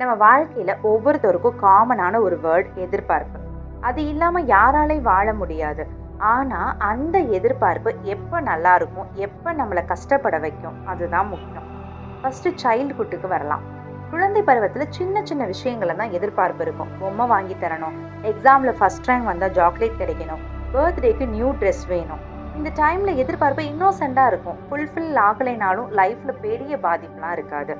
நம்ம வாழ்க்கையில ஒவ்வொருத்தருக்கும் காமனான ஒரு வேர்ட் எதிர்பார்ப்பு. அது இல்லாம யாராலையும் வாழ முடியாது. ஆனா அந்த எதிர்பார்ப்பு எப்ப நல்லா இருக்கும் எப்ப நம்மளை கஷ்டப்பட வைக்கும் அதுதான் முக்கியம். ஃபர்ஸ்ட் சைல்டுஹுட்டுக்கு வரலாம். குழந்தை பருவத்துல சின்ன சின்ன விஷயங்கள தான் எதிர்பார்ப்பு இருக்கும். பொம்மை வாங்கி தரணும் எக்ஸாம்ல ஃபர்ஸ்ட் ரேங்க் வந்தா சாக்லேட் கிடைக்கணும் பர்த்டேக்கு நியூ ட்ரெஸ் வேணும். இந்த டைம்ல எதிர்பார்ப்பு இன்னோசெண்டா இருக்கும். ஃபுல்ஃபில் ஆகலைனாலும் லைஃப்ல பெரிய பாதிப்புலாம் இருக்காது.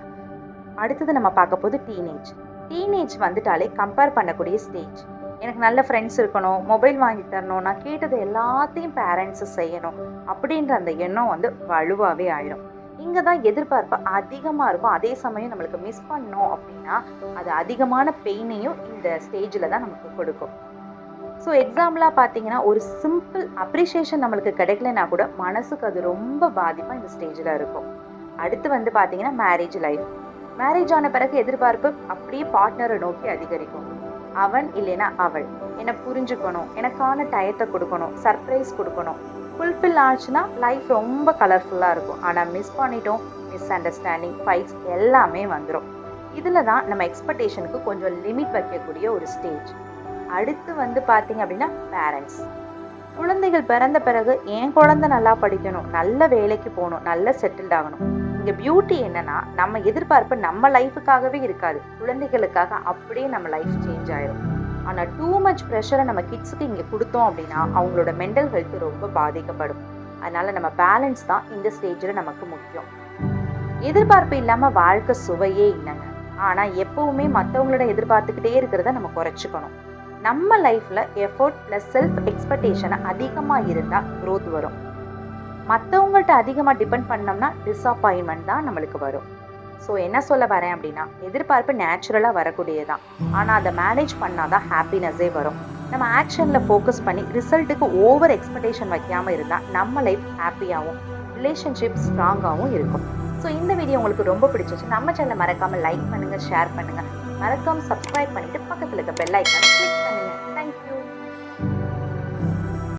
அடுத்தது நம்ம பார்க்க போது டீனேஜ் டீனேஜ் வந்துட்டாலே கம்பேர் பண்ணக்கூடிய ஸ்டேஜ் எனக்கு நல்ல ஃப்ரெண்ட்ஸ் இருக்கணும் மொபைல் வாங்கி தரணும் நான் கேட்டது எல்லாத்தையும் பேரண்ட்ஸ் செய்யணும் அப்படின்ற அந்த எண்ணம் வந்து வலுவாகவே ஆயிடும் இங்கே தான் எதிர்பார்ப்பு அதிகமாக இருக்கும். அதே சமயம் நம்மளுக்கு மிஸ் பண்ணோம் அப்படின்னா அது அதிகமான பெயினையும் இந்த ஸ்டேஜில் தான் நமக்கு கொடுக்கும். ஸோ எக்ஸாம்பிளாக பார்த்தீங்கன்னா ஒரு சிம்பிள் அப்ரிஷியேஷன் நம்மளுக்கு கிடைக்கலனா கூட மனசுக்கு அது ரொம்ப பாதிப்பாக இந்த ஸ்டேஜில் இருக்கும். அடுத்து வந்து பார்த்தீங்கன்னா மேரேஜ் லைஃப் மேரேஜ் ஆன பிறகு எதிர்பார்ப்பு அப்படியே பார்ட்னரை நோக்கி அதிகரிக்கும். அவன் இல்லைன்னா அவள். என்னை புரிஞ்சுக்கணும். எனக்கான டயத்தை கொடுக்கணும். சர்ப்ரைஸ் கொடுக்கணும். ஃபுல்ஃபில் ஆச்சுன்னா லைஃப் ரொம்ப கலர்ஃபுல்லாக இருக்கும். ஆனால் மிஸ் பண்ணிட்டோம். மிஸ் அண்டர்ஸ்டாண்டிங் ஃபைட்ஸ் எல்லாமே வந்துடும் இதில் தான் நம்ம எக்ஸ்பெக்டேஷனுக்கு கொஞ்சம் லிமிட் வைக்கக்கூடிய ஒரு ஸ்டேஜ் அடுத்து வந்து பார்த்தீங்க அப்படின்னா பேரண்ட்ஸ் குழந்தைகள் பிறந்த பிறகு என் குழந்தை நல்லா படிக்கணும். நல்ல வேலைக்கு போகணும். நல்ல செட்டில்ட் ஆகணும். இங்க பியூட்டி என்னன்னா நம்ம எதிர்பார்ப்பு நம்ம லைஃபுக்காகவே இருக்காது. குழந்தைகளுக்காக அப்படியே நம்ம லைஃப் சேஞ்ச் ஆயிடும் ஆனா டூ மச் ப்ரெஷரை நம்ம கிட்ஸுக்கு இங்க கொடுத்தோம் அப்படின்னா அவங்களோட மென்டல் ஹெல்த் ரொம்ப பாதிக்கப்படும். அதனால நம்ம பேலன்ஸ் தான் இந்த ஸ்டேஜில் நமக்கு முக்கியம். எதிர்பார்ப்பு இல்லாம வாழ்க்கை சுவையே இல்லைங்க. ஆனா எப்பவுமே மற்றவங்களோட எதிர்பார்த்துக்கிட்டே இருக்கிறத நம்ம குறைச்சிக்கணும். நம்ம லைஃப்ல எஃபோர்ட் ப்ளஸ் செல்ஃப் எக்ஸ்பெக்டேஷன் அதிகமாக இருந்தால் க்ரோத் வரும். மற்றவங்கள்ட்ட அதிகமாக டிபெண்ட் பண்ணோம்னா டிஸப்பாயின்மெண்ட் தான் நம்மளுக்கு வரும். ஸோ என்ன சொல்ல வரேன் அப்படின்னா எதிர்பார்ப்பு நேச்சுரலாக வரக்கூடியதான் ஆனால் அதை மேனேஜ் பண்ணால் தான் ஹாப்பினஸ்ஸே வரும். நம்ம ஆக்ஷனில் ஃபோக்கஸ் பண்ணி ரிசல்ட்டுக்கு ஓவர் எக்ஸ்பெக்டேஷன் வைக்காமல் இருந்தால் நம்ம லைஃப் ஹாப்பியாகவும் ரிலேஷன்ஷிப் ஸ்ட்ராங்காகவும் இருக்கும். ஸோ இந்த வீடியோ உங்களுக்கு ரொம்ப பிடிச்சிச்சு நம்ம சேனலை மறக்காமல் லைக் பண்ணுங்கள் ஷேர் பண்ணுங்கள் மறக்காமல் சப்ஸ்கிரைப் பண்ணிவிட்டு